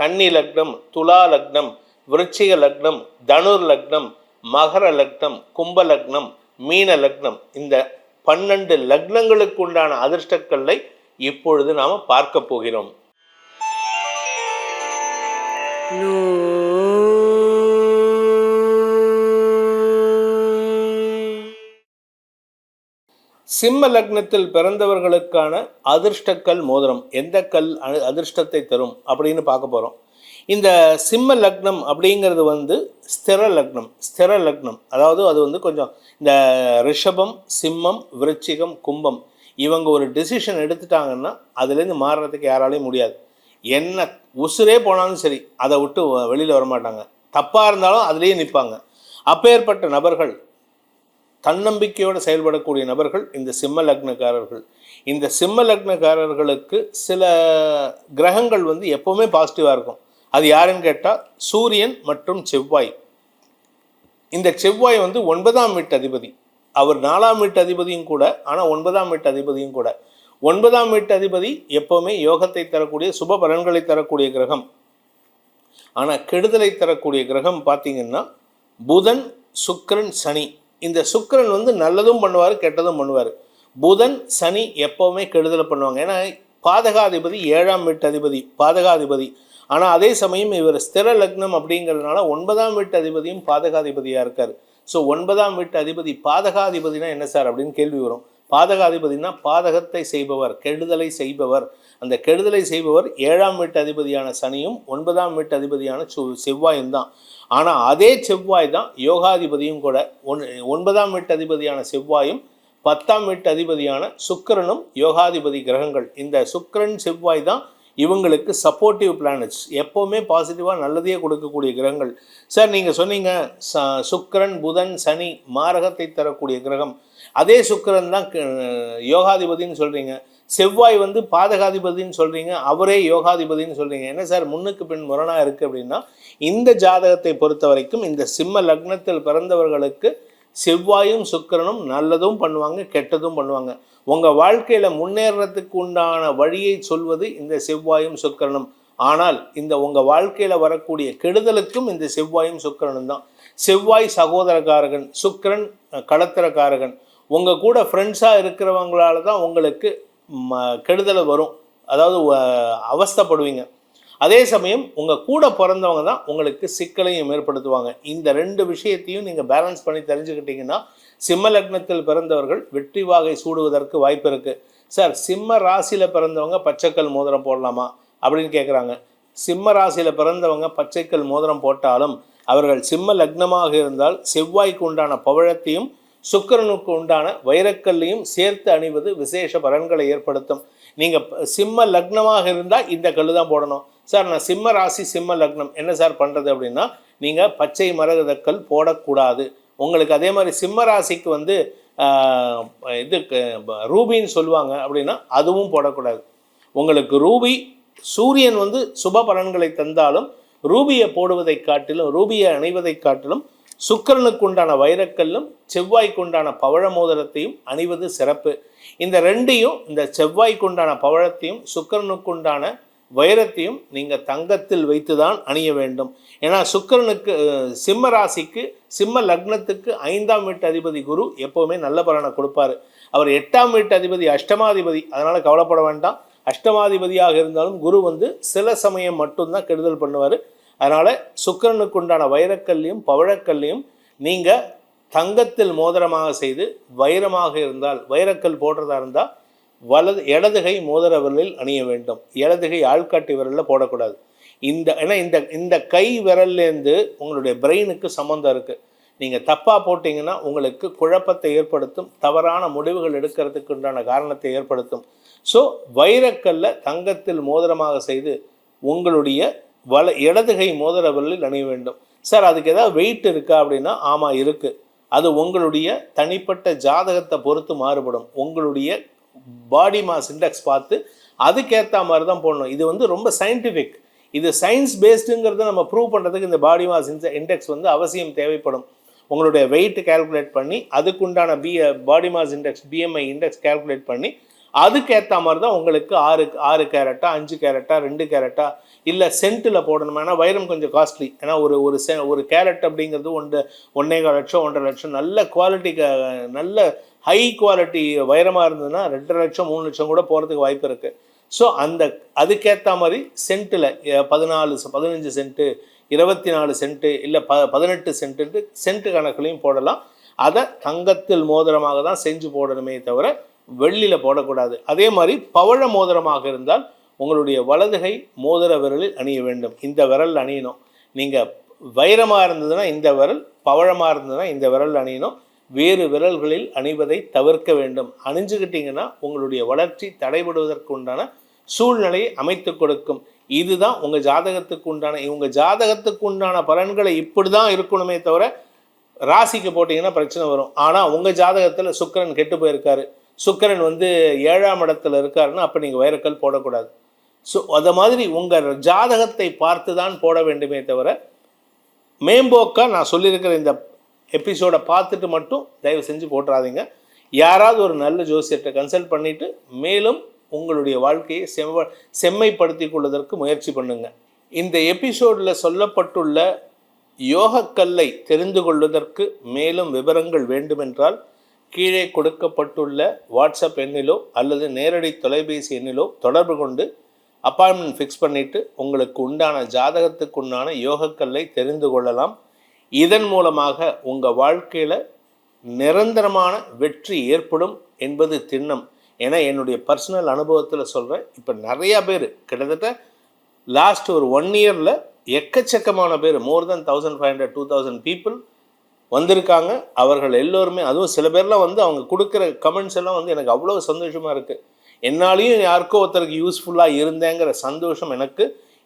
கன்னி லக்னம் துலா லக்னம் விருச்சிக லக்னம் தனுர் லக்னம் மகர லக்னம் கும்ப லக்னம் மீன லக்னம். இந்த பன்னெண்டு லக்னங்களுக்கு உண்டான அதிர்ஷ்டக்கல்லை இப்பொழுது நாம் பார்க்க போகிறோம். சிம்ம லக்னத்தில் பிறந்தவர்களுக்கான அதிர்ஷ்டக்கல் மோதிரம். எந்த கல் அதிர்ஷ்டத்தை தரும் அப்படின்னு பார்க்க போகிறோம் இந்த சிம்ம லக்னம் அப்படிங்கிறது வந்து ஸ்திர லக்னம் ஸ்திர லக்னம். அதாவது அது வந்து கொஞ்சம் இந்த ரிஷபம் சிம்மம் விருச்சிகம் கும்பம் இவங்க ஒரு டெசிஷன் எடுத்துட்டாங்கன்னா அதுலேருந்து மாறுறதுக்கு யாராலையும் முடியாது. என்ன உசுரே போனாலும் சரி அதை விட்டு வெளியில் வரமாட்டாங்க. தப்பாக இருந்தாலும் அதுலேயே நிற்பாங்க அப்பேற்பட்ட நபர்கள் தன்னம்பிக்கையோடு செயல்படக்கூடிய நபர்கள் இந்த சிம்ம லக்னக்காரர்கள். இந்த சிம்ம லக்னக்காரர்களுக்கு சில கிரகங்கள் வந்து எப்போவுமே பாசிட்டிவாக இருக்கும். அது யாருன்னு கேட்டால் சூரியன் மற்றும் செவ்வாய். இந்த செவ்வாய் வந்து ஒன்பதாம் வீட்டு அதிபதி. அவர் நாலாம் வீட்டு அதிபதியும் கூட ஆனால் ஒன்பதாம் வீட்டு அதிபதியும் கூட. ஒன்பதாம் வீட்டு அதிபதி எப்போவுமே யோகத்தை தரக்கூடிய சுப பலன்களை தரக்கூடிய கிரகம். ஆனால் கெடுதலை தரக்கூடிய கிரகம் பார்த்தீங்கன்னா புதன் சுக்கிரன் சனி. இந்த சுக்கரன் வந்து நல்லதும் பண்ணுவார் கெட்டதும் பண்ணுவார். புதன் சனி எப்போவுமே கெடுதலை பண்ணுவாங்க. ஏன்னா பாதகாதிபதி ஏழாம் வீட்டு அதிபதி பாதகாதிபதி. ஆனால் அதே சமயம் இவர் ஸ்திர லக்னம் அப்படிங்கிறதுனால ஒன்பதாம் வீட்டு அதிபதியும் பாதகாதிபதியாக இருக்கார். ஸோ ஒன்பதாம் வீட்டு அதிபதி பாதகாதிபதினா என்ன சார் அப்படின்னு கேள்வி வரும். பாதகாதிபதினா பாதகத்தை செய்பவர் கெடுதலை செய்பவர். அந்த கெடுதலை செய்பவர் ஏழாம் வீட்டு அதிபதியான சனியும் ஒன்பதாம் வீட்டு அதிபதியான சு செவ்வாயும் தான். ஆனால் அதே செவ்வாய் தான் யோகாதிபதியும் கூட. ஒன் ஒன்பதாம் வீட்டு அதிபதியான செவ்வாயும் பத்தாம் வீட்டு அதிபதியான சுக்கரனும் யோகாதிபதி கிரகங்கள். இந்த சுக்கிரன் செவ்வாய் தான் இவங்களுக்கு சப்போர்ட்டிவ் பிளானட்ஸ் எப்போவுமே பாசிட்டிவாக நல்லதையே கொடுக்கக்கூடிய கிரகங்கள். சார் நீங்கள் சொன்னீங்க ச சுக்கரன் புதன் சனி மாரகத்தை தரக்கூடிய கிரகம். அதே சுக்கிரன் தான் யோகாதிபதினு யோகாதிபதின்னு சொல்கிறீங்க செவ்வாய் வந்து பாதகாதிபதின்னு சொல்கிறீங்க அவரே யோகாதிபதின்னு சொல்கிறீங்க என்ன சார் முன்னுக்கு பின் முரணாக இருக்குது அப்படின்னா இந்த ஜாதகத்தை பொறுத்த வரைக்கும் இந்த சிம்ம லக்னத்தில் பிறந்தவர்களுக்கு செவ்வாயும் சுக்கிரனும் நல்லதும் பண்ணுவாங்க கெட்டதும் பண்ணுவாங்க. உங்கள் வாழ்க்கையில் முன்னேறத்துக்கு உண்டான வழியை சொல்வது இந்த செவ்வாயும் சுக்கரனும். ஆனால் இந்த உங்கள் வாழ்க்கையில் வரக்கூடிய கெடுதலுக்கும் இந்த செவ்வாயும் சுக்கரனும் தான். செவ்வாய் சகோதரக்காரகன் சுக்கிரன் அஹ், களத்திரக்காரகன் கூட ஃப்ரெண்ட்ஸாக இருக்கிறவங்களால தான் உங்களுக்கு ம- வரும். அதாவது அவஸ்தப்படுவீங்க அவஸ்தைப்படுவீங்க. அதே சமயம் உங்கள் கூட பிறந்தவங்க தான் உங்களுக்கு சிக்கலையும் ஏற்படுத்துவாங்க. இந்த ரெண்டு விஷயத்தையும் நீங்கள் பேலன்ஸ் பண்ணி தெரிஞ்சுக்கிட்டீங்கன்னா சிம்ம லக்னத்தில் பிறந்தவர்கள் வெற்றி வாகை சூடுவதற்கு வாய்ப்பு இருக்குது சார் சிம்ம ராசியில் பிறந்தவங்க பச்சைக்கல் மோதிரம் போடலாமா? அப்படின்னு கேட்குறாங்க சிம்ம ராசியில் பிறந்தவங்க பச்சைக்கல் மோதிரம் போட்டாலும் அவர்கள் சிம்ம லக்னமாக இருந்தால் செவ்வாய்க்கு உண்டான பவழத்தையும் சுக்கிரனுக்கு உண்டான வைரக்கல்லையும் சேர்த்து அணிவது விசேஷ பலன்களை ஏற்படுத்தும். நீங்கள் சிம்ம லக்னமாக இருந்தால் இந்த கல் தான் போடணும். சார் நான் சிம்ம ராசி சிம்ம லக்னம். என்ன சார் பண்ணுறது அப்படின்னா நீங்கள் பச்சை மரகதக்கல் போடக்கூடாது. உங்களுக்கு அதே மாதிரி சிம்ம ராசிக்கு வந்து இது ரூபின்னு சொல்லுவாங்க அப்படின்னா அதுவும் போடக்கூடாது. உங்களுக்கு ரூபி சூரியன் வந்து சுப பலன்களை தந்தாலும் ரூபியை போடுவதை காட்டிலும் ரூபியை அணிவதை காட்டிலும் சுக்கிரனுக்கு உண்டான வைரக்கல்லும் செவ்வாய்க்கு உண்டான பவழ மோதிரத்தையும் அணிவது சிறப்பு. இந்த ரெண்டையும் இந்த செவ்வாய்க்கு உண்டான பவழத்தையும் சுக்கிரனுக்கு உண்டான வைரத்தையும் நீங்கள் தங்கத்தில் வைத்து தான் அணிய வேண்டும். ஏன்னா சுக்கிரனுக்கு சிம்ம ராசிக்கு சிம்ம லக்னத்துக்கு ஐந்தாம் வீட்டு அதிபதி குரு எப்போவுமே நல்ல பலனை கொடுப்பாரு. அவர் எட்டாம் வீட்டு அதிபதி அஷ்டமாதிபதி அதனால் கவலைப்பட வேண்டாம். அஷ்டமாதிபதியாக இருந்தாலும் குரு வந்து சில சமயம் மட்டும்தான் கெடுதல் பண்ணுவார். அதனால் சுக்கரனுக்கு உண்டான வைரக்கல்லையும் பவழக்கல்லையும் நீங்கள் தங்கத்தில் மோதிரமாக செய்து வைரமாக இருந்தால் வைரக்கல் போடுறதா இருந்தால் வலது இடதுகை மோதிர விரலில் அணிய வேண்டும். இடதுகை ஆள்காட்டி விரலில் போடக்கூடாது. இந்த ஏன்னா இந்த இந்த கை விரல்லேருந்து உங்களுடைய பிரெயினுக்கு சம்மந்தம் இருக்குது நீங்கள் தப்பாக போட்டிங்கன்னா உங்களுக்கு குழப்பத்தை ஏற்படுத்தும் தவறான முடிவுகள் எடுக்கிறதுக்கு உண்டான காரணத்தை ஏற்படுத்தும். ஸோ வைரக்கல்ல தங்கத்தில் மோதிரமாக செய்து உங்களுடைய வல இடதுகை மோதிர விரலில் அணிய வேண்டும். சார் அதுக்கு ஏதாவது வெயிட் இருக்கா அப்படின்னா ஆமாம் இருக்குது அது உங்களுடைய தனிப்பட்ட ஜாதகத்தை பொறுத்து மாறுபடும். உங்களுடைய பாடி மாஸ் இண்டெக்ஸ் பார்த்து அதுக்கேற்ற மாதிரி தான் போடணும். இது வந்து ரொம்ப சயின்டிஃபிக் இது சயின்ஸ் பேஸ்டுங்கிறத நம்ம ப்ரூவ் பண்ணுறதுக்கு இந்த பாடி மாஸ் இண்டெக்ஸ் வந்து அவசியம் தேவைப்படும். உங்களுடைய வெயிட் கேல்குலேட் பண்ணி அதுக்குண்டான B body mass index BMI index calculate பண்ணி அதுக்கேற்ற மாதிரி தான் உங்களுக்கு ஆறு ஆறு கேரட்டா அஞ்சு கேரட்டா ரெண்டு கேரட்டா இல்லை சென்ட்டில் போடணும்? ஏன்னா வைரம் கொஞ்சம் காஸ்ட்லி ஏன்னா ஒரு ஒரு செ ஒரு கேரட் அப்படிங்கிறது ஒன்று ஒன்றே கால் லட்சம் ஒன்றரை லட்சம் நல்ல குவாலிட்டி நல்ல ஹை குவாலிட்டி வைரமாக இருந்ததுன்னா ரெண்டரை லட்சம் மூணு லட்சம் கூட போகிறதுக்கு வாய்ப்பு இருக்குது ஸோ அந்த அதுக்கேற்ற மாதிரி சென்ட்டில் பதினாலு பதினஞ்சு சென்ட்டு இருபத்தி நாலு சென்ட்டு இல்லை ப பதினெட்டு சென்ட்டு சென்ட்டு கணக்குலையும் போடலாம். அதை தங்கத்தில் மோதிரமாக தான் செஞ்சு போடணுமே தவிர வெள்ளியில் போடக்கூடாது. அதே மாதிரி பவழ மோதிரமாக இருந்தால் உங்களுடைய வலதுகை மோதிர விரலில் அணிய வேண்டும். இந்த விரல் அணியணும். நீங்கள் வைரமாக இருந்ததுன்னா இந்த விரல் பவழமாக இருந்ததுன்னா இந்த விரல் அணியணும். வேறு விரல்களில் அணிவதை தவிர்க்க வேண்டும். அணிஞ்சுக்கிட்டீங்கன்னா உங்களுடைய வளர்ச்சி தடைபடுவதற்கு உண்டான சூழ்நிலையை அமைத்து கொடுக்கும். இதுதான் உங்கள் ஜாதகத்துக்கு உண்டான உங்கள் ஜாதகத்துக்கு உண்டான பலன்களை இப்படி தான் இருக்கணுமே தவிர ராசிக்கு போட்டிங்கன்னா பிரச்சனை வரும். ஆனால் உங்கள் ஜாதகத்தில் சுக்கிரன் கெட்டு போயிருக்காரு. சுக்கிரன் வந்து ஏழாம் இடத்துல இருக்காருன்னா அப்போ நீங்கள் வைரக்கல் போடக்கூடாது. ஸோ அதை மாதிரி உங்கள் ஜாதகத்தை பார்த்து தான் போட வேண்டுமே தவிர மேம்போக்காக நான் சொல்லியிருக்கிற இந்த எபிசோடை பார்த்துட்டு மட்டும் தயவு செஞ்சு போட்டுறாதீங்க. யாராவது ஒரு நல்ல ஜோசியர்கிட்ட கன்சல்ட் பண்ணிவிட்டு மேலும் உங்களுடைய வாழ்க்கையை செம்ம செம்மைப்படுத்தி கொள்வதற்கு முயற்சி பண்ணுங்க. இந்த எபிசோடில் சொல்லப்பட்டுள்ள யோகக்கல்லை தெரிந்து கொள்வதற்கு மேலும் விவரங்கள் வேண்டுமென்றால் கீழே கொடுக்கப்பட்டுள்ள வாட்ஸ்அப் எண்ணிலோ அல்லது நேரடி தொலைபேசி எண்ணிலோ தொடர்பு கொண்டு அப்பாயின்மெண்ட் ஃபிக்ஸ் பண்ணிவிட்டு உங்களுக்கு உண்டான ஜாதகத்துக்கு உண்டான யோகக்கல்லை தெரிந்து கொள்ளலாம். இதன் மூலமாக உங்கள் வாழ்க்கையில் நிரந்தரமான வெற்றி ஏற்படும் என்பது திண்ணம். ஏன்னா என்னுடைய பர்சனல் அனுபவத்தில் சொல்கிறேன் இப்போ நிறையா பேர் கிட்டத்தட்ட லாஸ்ட் ஒரு ஒன் இயரில் எக்கச்சக்கமான பேர் more than thousand five hundred two thousand people வந்திருக்காங்க. அவர்கள் எல்லோருமே அதுவும் சில பேர்லாம் வந்து அவங்க கொடுக்குற கமெண்ட்ஸ் எல்லாம் வந்து எனக்கு அவ்வளோ சந்தோஷமாக இருக்குது என்னாலையும் யாருக்கோ ஒருத்தருக்கு யூஸ்ஃபுல்லாக இருந்தேங்கிற சந்தோஷம் எனக்கு